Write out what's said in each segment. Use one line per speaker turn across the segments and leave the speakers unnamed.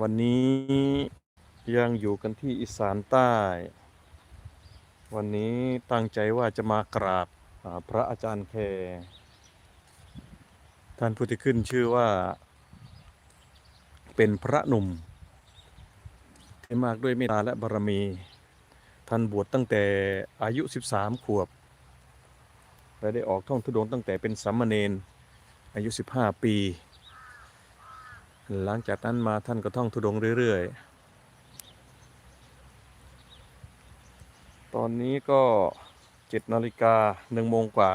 วันนี้ยังอยู่กันที่อีสานใต้ วันนี้ตั้งใจว่าจะมากราบาพระอาจารย์แพรท่านผู้ที่ขึ้นชื่อว่า เป็นพระหนุ่มที่มากด้วยเมตตาและบารมี ท่านบวชตั้งแต่อายุ 13 ขวบ และได้ออกท่องทุดงตั้งแต่เป็นสามเณรอายุ 15 ปี หลังจากนั้นมาท่านก็ท่องทุดงเรื่อยๆ ตอนนี้ก็เจ็ดนาฬิกาหนึ่งโมงกว่า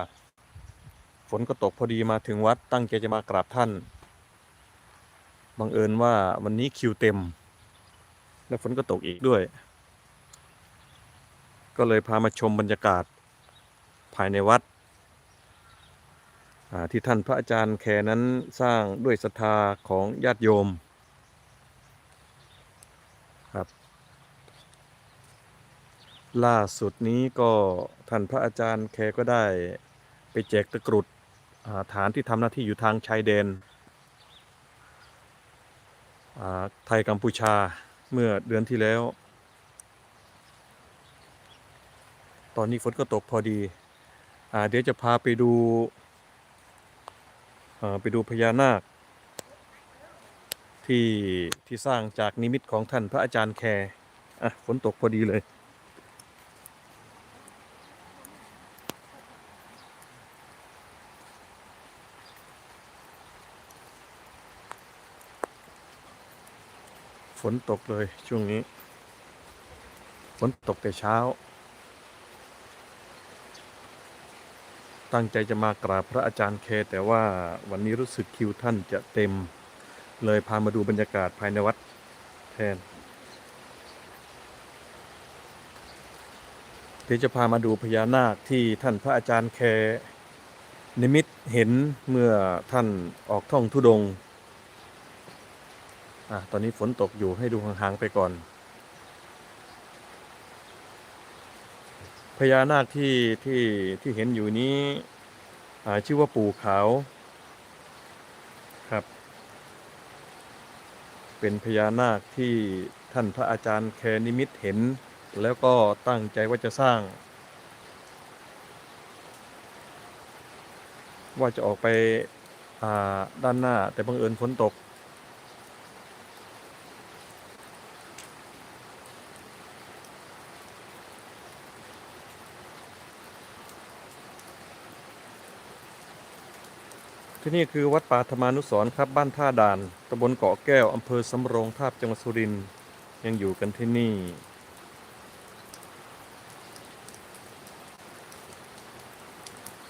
ฝนก็ตกพอดีมาถึงวัดตั้งใจจะมากราบท่าน บังเอิญว่าวันนี้คิวเต็ม และฝนก็ตกอีกด้วย ก็เลยพามาชมบรรยากาศภายในวัด ที่ท่านพระอาจารย์แคนั้นสร้างด้วยศรัทธาของญาติโยมครับ ล่าสุดนี้ก็ท่านพระอาจารย์แคก็ได้ไปแจกตะกรุดฐานที่ทำหน้าที่อยู่ทางชายแดนไทยกัมพูชาเมื่อเดือนที่แล้ว ตอนนี้ฝนก็ตกพอดีอเดี๋ยวจะพาไปดู ไปดูพญานาค ที่ที่สร้างจากนิมิตของท่านพระอาจารย์แคอะฝนตกพอดีเลยฝนตกเลยช่วงนี้ ฝนตกแต่เช้า ตั้งใจจะมากราบพระอาจารย์เคแต่ว่าวันนี้รู้สึกคิวท่านจะเต็ม เลยพามาดูบรรยากาศภายในวัดแทนเดี๋ยวจะพามาดูพญานาคที่ท่านพระอาจารย์แคนิมิตเห็นเมื่อท่านออกท่องทุดงอะตอนนี้ฝนตกอยู่ให้ดูห่างๆไปก่อน พญานาคที่ที่ที่เห็นอยู่นี้ชื่อว่าปู่ขาวครับ เป็นพญานาคที่ท่านพระอาจารย์แคนิมิตเห็น แล้วก็ตั้งใจว่าจะสร้าง ว่าจะออกไปด้านหน้าแต่บังเอิญฝนตก ที่นี่คือวัดป่าธรรมานุสรครับบ้านท่าด่านตำบลเกาะแก้วอำเภอสำโรงทาบจังหวัดสุรินทร์ยังอยู่กันที่นี่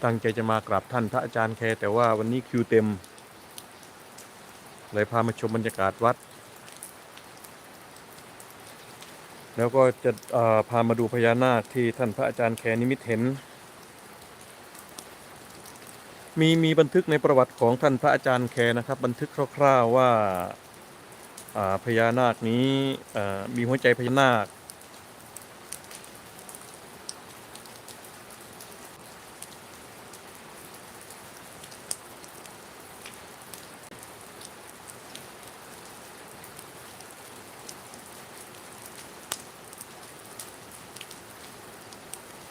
ตั้งใจจะมากราบท่านพระอาจารย์แคแต่ว่าวันนี้คิวเต็ม เลยพามาชมบรรยากาศวัด แล้วก็จะเอ่อพามาดูพญานาคที่ท่านพระอาจารย์แคนิมิตเห็น มีมีบันทึกในประวัติของท่านพระอาจารย์แคนะครับ บันทึกคร่าวๆว่าพญานาคนี้มีหัวใจพญานาค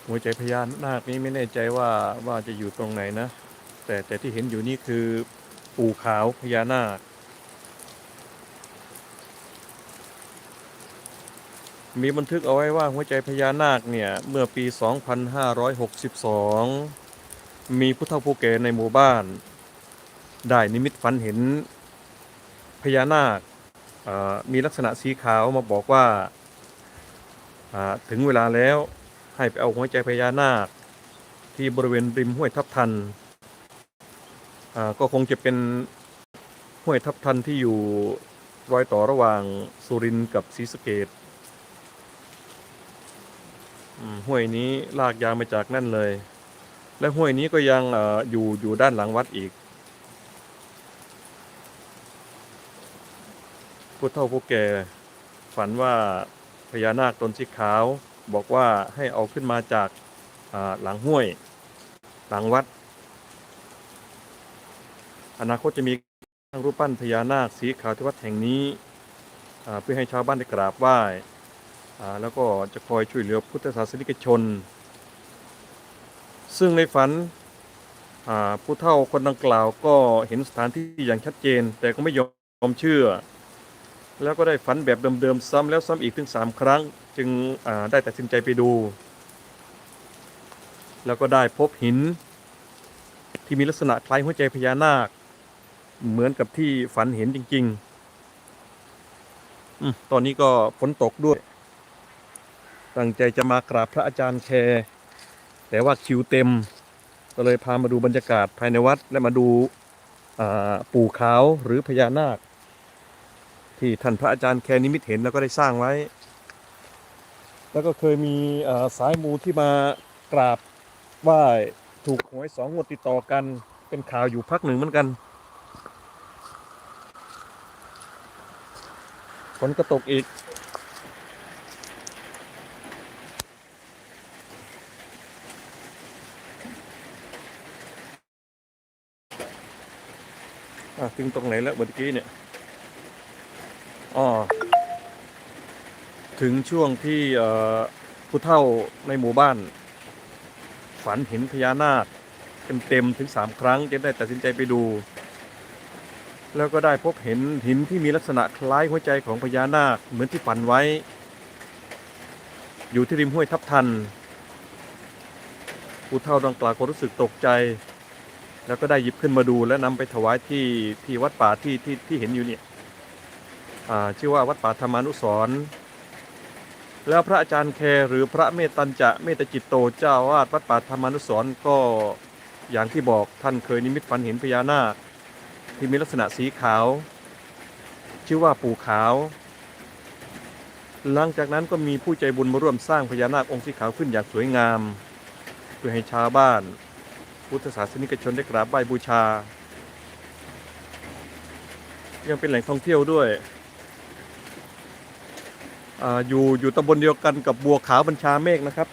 หัวใจพญานาคนี้ไม่แน่ใจว่าว่าจะอยู่ตรงไหนนะ แต่แต่ที่เห็นอยู่นี่คือปู่ขาวพญานาค มีบันทึกเอาไว้ว่าหัวใจพญานาคเนี่ย เมื่อปี 2562 มีผู้เฒ่าผู้แก่ในหมู่บ้าน ได้นิมิตฝันเห็นพญานาคมีลักษณะสีขาวมาบอกว่าถึงเวลาแล้วให้ไปเอาหัวใจพญานาค ที่บริเวณริมห้วยทับทัน ก็คงจะเป็นห้วยทับทันที่อยู่รอยต่อระหว่างสุรินทร์กับศรีสะเกดห้วยนี้ลากยาวมาจากนั่นเลย และห้วยนี้ก็ยังออยู่อยู่ด้านหลังวัดอีกผู้เฒ่าผู้แก่ฝันว่าพญานาคตนสีขาวบอกว่าให้เอาขึ้นมาจากหลังห้วย หลังวัด อนาคตจะมีรูปปั้นพญานาคสีขาวที่วัดแห่งนี้เพื่อให้ชาวบ้านได้กราบไหว้แล้วก็จะคอยช่วยเหลือพุทธศาสนิกชน ซึ่งในฝันผู้เฒ่าคนดังกล่าวก็เห็นสถานที่อย่างชัดเจน แต่ก็ไม่ยอมเชื่อ แล้วก็ได้ฝันแบบเดิมๆซ้ำแล้วซ้ำอีกถึงสามครั้ง จึงได้ตัดสินใจไปดู แล้วก็ได้พบหินที่มีลักษณะคล้ายหัวใจพญานาค เหมือนกับที่ฝันเห็นจริงๆตอนนี้ก็ฝนตกด้วย ตั้งใจจะมากราบพระอาจารย์แคร์แต่ว่าคิวเต็ม ก็เลยพามาดูบรรยากาศภายในวัดและมาดูาปู่ขาวหรือพญานาค ที่ท่านพระอาจารย์แคร์นิมิตเห็นแล้วก็ได้สร้างไว้ แล้วก็เคยมีาสายมูที่มากราบไหว้ถูกหวยสองงวดติดต่อกัน เป็นข่าวอยู่พักหนึ่งเหมือนกัน ฝนก็ตกอีก อะ ถึงตรงไหนแล้วเมื่อกี้เนี่ยอ๋อถึงช่วงที่ผู้เฒ่าในหมู่บ้าน ฝันเห็นพญานาคเต็มๆถึงสามครั้งจึงได้ตัดสินใจไปดู แล้วก็ได้พบเห็นหินที่มีลักษณะคล้ายหัวใจของพญานาคเหมือนที่ฝันไว้ อยู่ที่ริมห้วยทับทันผู้เฒ่าดังกล่าวก็รู้สึกตกใจ แล้วก็ได้หยิบขึ้นมาดูและนำไปถวายที่ที่วัดป่าที่ที่ที่เห็นอยู่เนี่ยอ่าชื่อว่าวัดป่าธรรมานุสรแล้วพระอาจารย์แคหรือพระเมตตัญจะเมตจิตโตเจ้าวาดวัดป่าธรรมานุสรก็อย่างที่บอกท่านเคยนิมิตฝันเห็นพญานาค ที่มีลักษณะสีขาว ชื่อว่าปู่ขาว หลังจากนั้นก็มีผู้ใจบุญมาร่วมสร้างพญานาคองค์สีขาวขึ้นอย่างสวยงาม เพื่อให้ชาวบ้าน พุทธศาสนิกชนได้กราบไหว้บูชา ยังเป็นแหล่งท่องเที่ยวด้วยออยู่อยู่ตำบลเดียวกันกับบัวขาวบัญชาเมฆนะครับ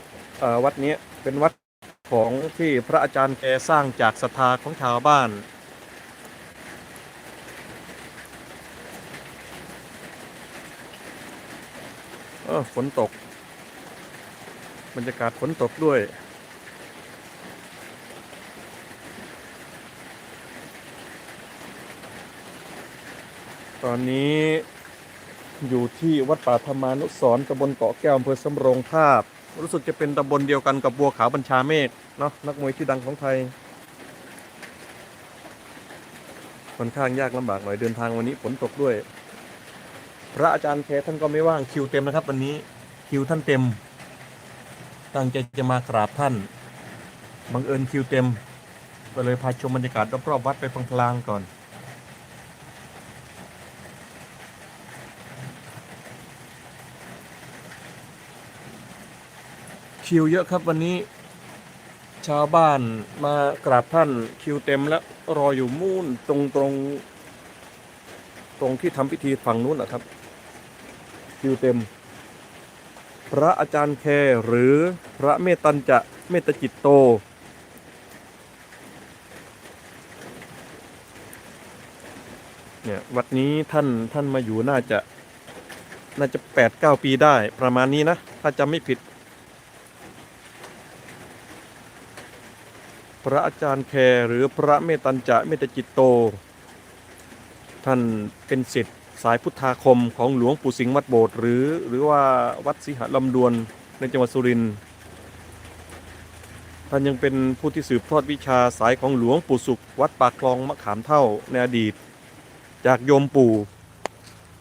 วัดนี้เป็นวัดของที่พระอาจารย์แกสร้างจากศรัทธาของชาวบ้าน ออฝนตก บรรยากาศฝนตกด้วย ตอนนี้อยู่ที่วัดป่าธรรมานุสร์ตำบลเกาะแก้วอำเภอสำโรงทาบ รู้สึกจะเป็นตำบลเดียวกันกับบัวขาวบัญชาเมฆเนาะนักมวยชื่อดังของไทยค่อนข้างยากลำบากหน่อยเดินทางวันนี้ฝนตกด้วย พระอาจารย์แคท่านก็ไม่ว่างคิวเต็มนะครับวันนี้คิวท่านเต็ม ตั้งใจจะมากราบท่านบังเอิญคิวเต็มก็เลยพาชมบรรยากาศรอบๆวัดไปพลางก่อนคิวเยอะครับวันนี้ชาวบ้านมากราบท่านคิวเต็มแล้วรออยู่มุ่นตรงตรงตรงที่ทำพิธีฝั่งนู้นนะครับ คิวเต็ม พระอาจารย์แคหรือพระเมตตัญจะเมตจิตโต เนี่ยวัดนี้ท่านท่านมาอยู่น่าจะน่าจะแปดเก้าปีได้ประมาณนี้นะ ถ้าจำไม่ผิด พระอาจารย์แคหรือพระเมตตัญจะเมตจิตโต ท่านเป็นศิษย์ สายพุทธาคมของหลวงปู่สิงห์วัดโบสถ์หรือ หรือว่าวัดสิหลำดวนในจังหวัดสุรินทร์ท่านยังเป็นผู้ที่สืบทอดวิชาสายของหลวงปู่สุข วัดปากคลองมะขามเท่าในอดีต จากโยมปู่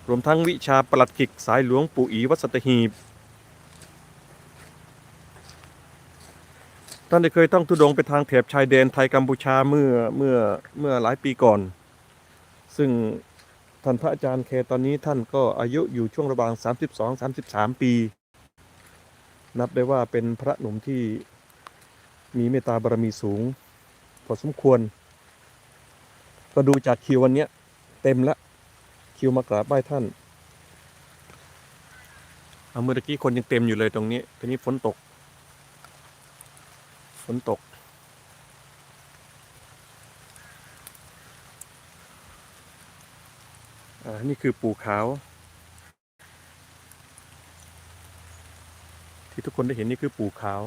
รวมทั้งวิชาประหลัดขิกสายหลวงปู่อีวัดสัตหีบ ท่านได้เคยต้องทุดงไปทางแถบชายแดนไทยกัมพูชาเมื่อเมื่อเมื่อหลายปีก่อน ซึ่ง ท่านพระอาจารย์เคตอนนี้ท่านก็อายุอยู่ช่วงระหว่าง 32-33 ปี นับได้ว่าเป็นพระหนุ่มที่มีเมตตาบารมีสูง พอสมควร ก็ดูจากคิววันนี้เต็มละคิวมากราบไหว้ท่านเอาเมื่อกี้คนยังเต็มอยู่เลยตรงนี้ทีนี้ฝนตก ฝนตก นี่คือปู่ขาว ที่ทุกคนได้เห็นนี่คือปู่ขาว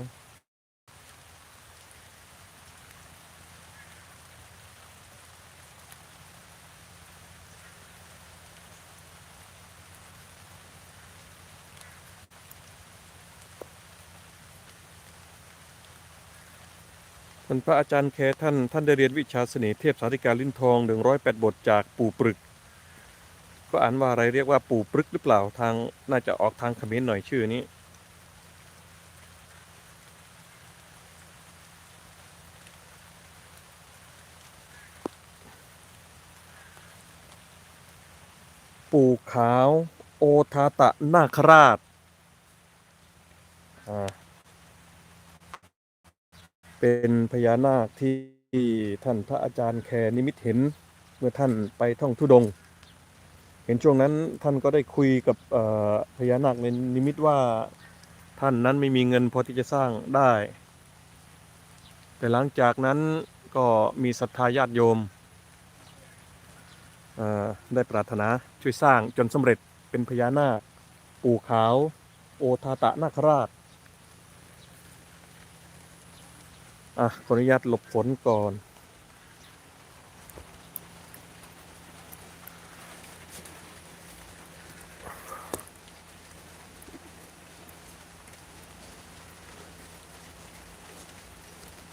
ท่านพระอาจารย์แคท่าน ท่านได้เรียนวิชาเสน่ห์เทพสาธิการลิ้นทองหนึ่งร้อยแปดบทจากปู่ปรึก ก็อ่านว่าอะไรเรียกว่าปู่ปรึกหรือเปล่าทางน่าจะออกทางเขมรหน่อยชื่อนี้ ปู่ขาวโอทาตะนาคราชเป็นพญานาคที่ท่านพระอาจารย์แคนิมิตเห็น เมื่อท่านไปท่องทุดง เห็นช่วงนั้นท่านก็ได้คุยกับพญานาคในนิมิตว่าท่านนั้นไม่มีเงินพอที่จะสร้างได้ แต่หลังจากนั้นก็มีศรัทธาญาติโยม ได้ปรารถนาช่วยสร้างจนสำเร็จเป็นพญานาค ปู่ขาว โอทาตะนาคราชอะขออนุญาตหลบฝนก่อน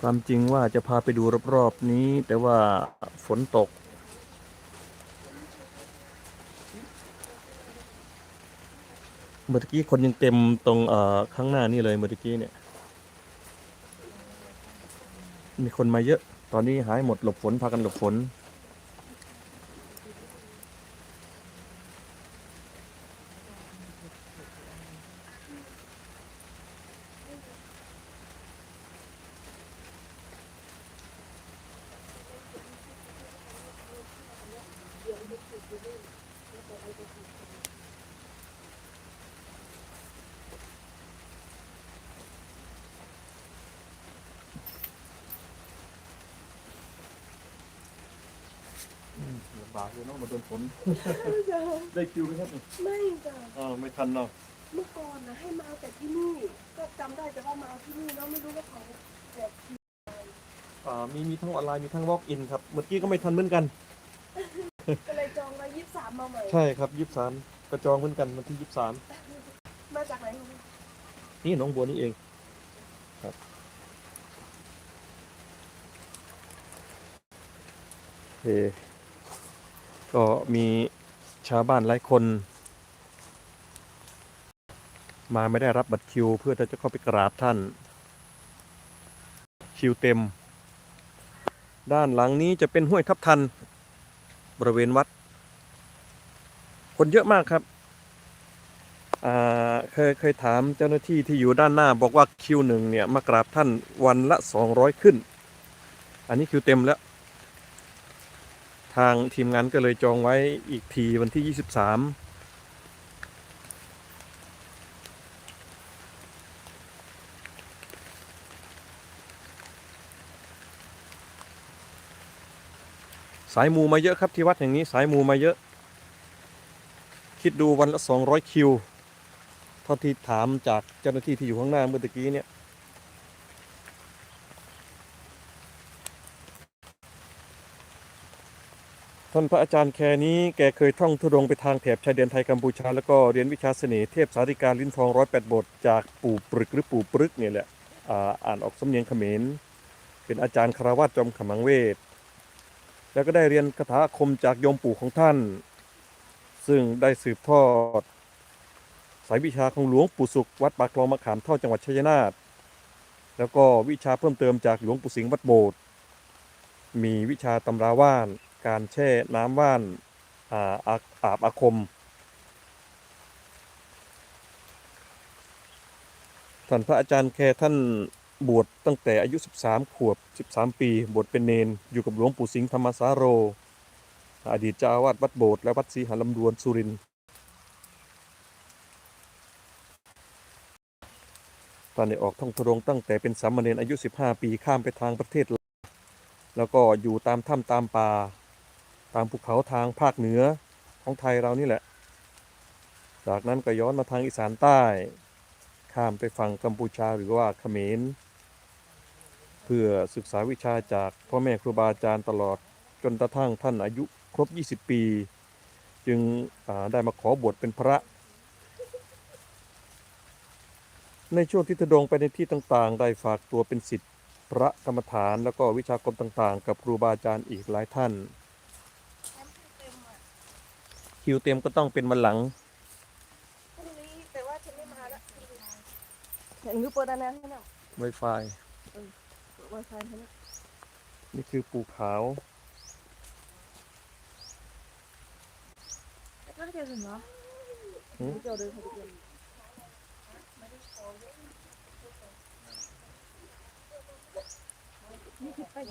ความจริงว่าจะพาไปดูรอบๆนี้ แต่ว่าฝนตก เมื่อกี้คนยังเต็มตรงเอ่อข้างหน้านี่เลยเมื่อกี้เนี่ย มีคนมาเยอะ ตอนนี้หายหมดหลบฝนพากันหลบฝน ลำบากเลยเนาะมาโดนฝนได้คิวไหมครับเนี่ย
ไม่จ้ะ
อ่าไม่ทันเนาะ
เมื่อก่อนนะให้มาเอาแต่ที่นี่ ก็จำได้แต่ว่ามาเอาที่นี่แล้วไม่รู้ว่าเขาแบบ
อ่ามีมีทั้งออนไลน์มีทั้ง walk in ครับ เมื่อกี้ก็ไม่ทันเหมือนกัน
ก็เลยจองไว้ยี่สิบสามมาใหม่
ใช่ครับยี่สามกระจองเหมือนกันวันที่ยี่สาม
มาจากไหนคะ
นี่หน้องบัวนี่เอง ครับโอเค ก็มีชาวบ้านหลายคน มาไม่ได้รับบัตรคิว เพื่อที่จะเข้าไปกราบท่าน คิวเต็ม ด้านหลังนี้จะเป็นห้วยทับทัน บริเวณวัด คนเยอะมากครับเคยเคยถามเจ้าหน้าที่ที่อยู่ด้านหน้าบอกว่าคิวหนึ่งเนี่ยมากราบท่านวันละ 200 ขึ้น อันนี้คิวเต็มแล้ว ทางทีมงานก็เลยจองไว้อีกทีวันที่ 23สายมูมาเยอะครับที่วัดแห่งนี้สายมูมาเยอะ คิดดูวันละ 200 คิวเท่าที่ถามจากเจ้าหน้าที่ที่อยู่ข้างหน้าเมื่อตะกี้เนี่ย ท่านพระอาจารย์แคนี้แกเคยท่องทุดงไปทางแถบชายแดนไทยกัมพูชา แล้วก็เรียนวิชาเสน่ห์เทพสาริกาลิ้นทองร้อยแปดบท จากปู่ปรึกหรือปู่ปรึกเนี่ยแหละอ่าอานออกสำเนียงเขมร เป็นอาจารย์คารวาสจอมขมังเวท แล้วก็ได้เรียนคาถาอาคมจากโยมปู่ของท่าน ซึ่งได้สืบทอด สายวิชาของหลวงปู่สุขวัดปากคลองมะขามเท่าจังหวัดชัยนาทแล้วก็วิชาเพิ่มเติมจากหลวงปู่สิงห์วัดโบสถ์มีวิชาตำราว่าน การแช่น้ำว่านอาอาอาบอาคม ท่านพระอาจารย์แคท่านบวชตั้งแต่อายุ 13 ขวบ 13 ปี บวชเป็นเนน อยู่กับหลวงปู่สิงห์ธรรมสาโร อดีตเจ้าวาสวัดโบสถ์และวัดศรีหาลำดวนสุรินทร์ตอนนี้ออกท่องทุดงตั้งแต่เป็นสามเณรอายุ 15 ปีข้ามไปทางประเทศ แล้วก็อยู่ตามถ้ำตามป่า ตามภูเขาทางภาคเหนือของไทยเรานี่แหละ จากนั้นก็ย้อนมาทางอีสานใต้ ข้ามไปฝั่งกัมพูชาหรือว่าเขมร เพื่อศึกษาวิชาจากพ่อแม่ครูบาอาจารย์ตลอดจนกระทั่งท่านอายุครบ 20 ปี จึงได้มาขอบวชเป็นพระ ในช่วงที่ทดงไปในที่ต่างๆ ได้ฝากตัวเป็นศิษย์พระกรรมฐานแล้วก็วิชากรมต่างๆ กับครูบาอาจารย์อีกหลายท่าน
แคมป์เต็มอะ
คิวเต็มก็ต้องเป็นวันหลัง
พรุ่งนี้แต่ว่าฉันไม่มาละเห็นคือเปิดอันนั้นให้หน่อย
Wi-Fi
เปิดไวไฟให้หน่อย
นี่คือปูขาว
แล้วก็จะถึงเหรอ
หืม
เดี๋ยวเดินไปดูกัน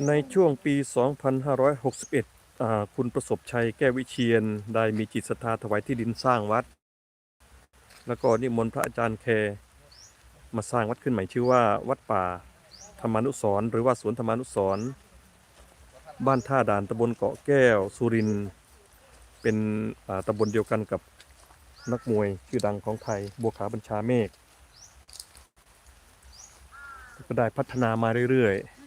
ในช่วงปี 2561อ่า คุณประสบชัยแก้ววิเชียนได้มีจิตศรัทธาถวายที่ดินสร้างวัด แล้วก็นิมนต์พระอาจารย์แคมาสร้างวัดขึ้นใหม่ชื่อว่าวัดป่าธรรมานุสรหรือว่าสวนธรรมานุสรบ้านท่าด่านตำบลเกาะแก้ว สุรินเป็นตำบลเดียวกันกับนักมวยชื่อดังของไทยบัวขาวบัญชาเมฆก็ได้พัฒนามาเรื่อยๆ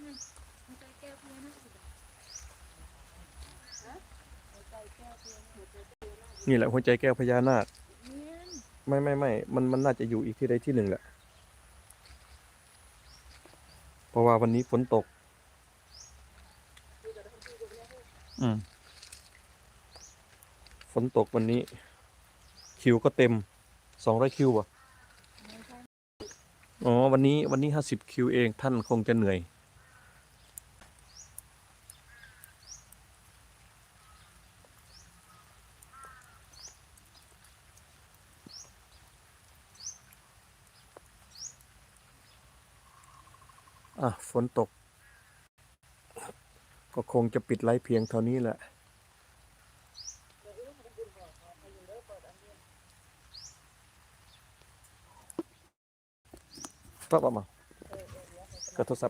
นี่แหละหัวใจแก้วพญานาคไม่ไม่ไม่มันมันน่าจะอยู่อีกที่ใดที่หนึ่งแหละ เพราะว่าวันนี้ฝนตก อืมฝนตกวันนี้ คิวก็เต็มสองร้อยคิวอะอ๋อวันนี้วันนี้ห้าสิบคิวเองท่านคงจะเหนื่อย อะ ฝนตก ก็คงจะปิดไลฟ์เพียงเท่านี้แหละ ปั๊บออกมาก็โทรศัพท์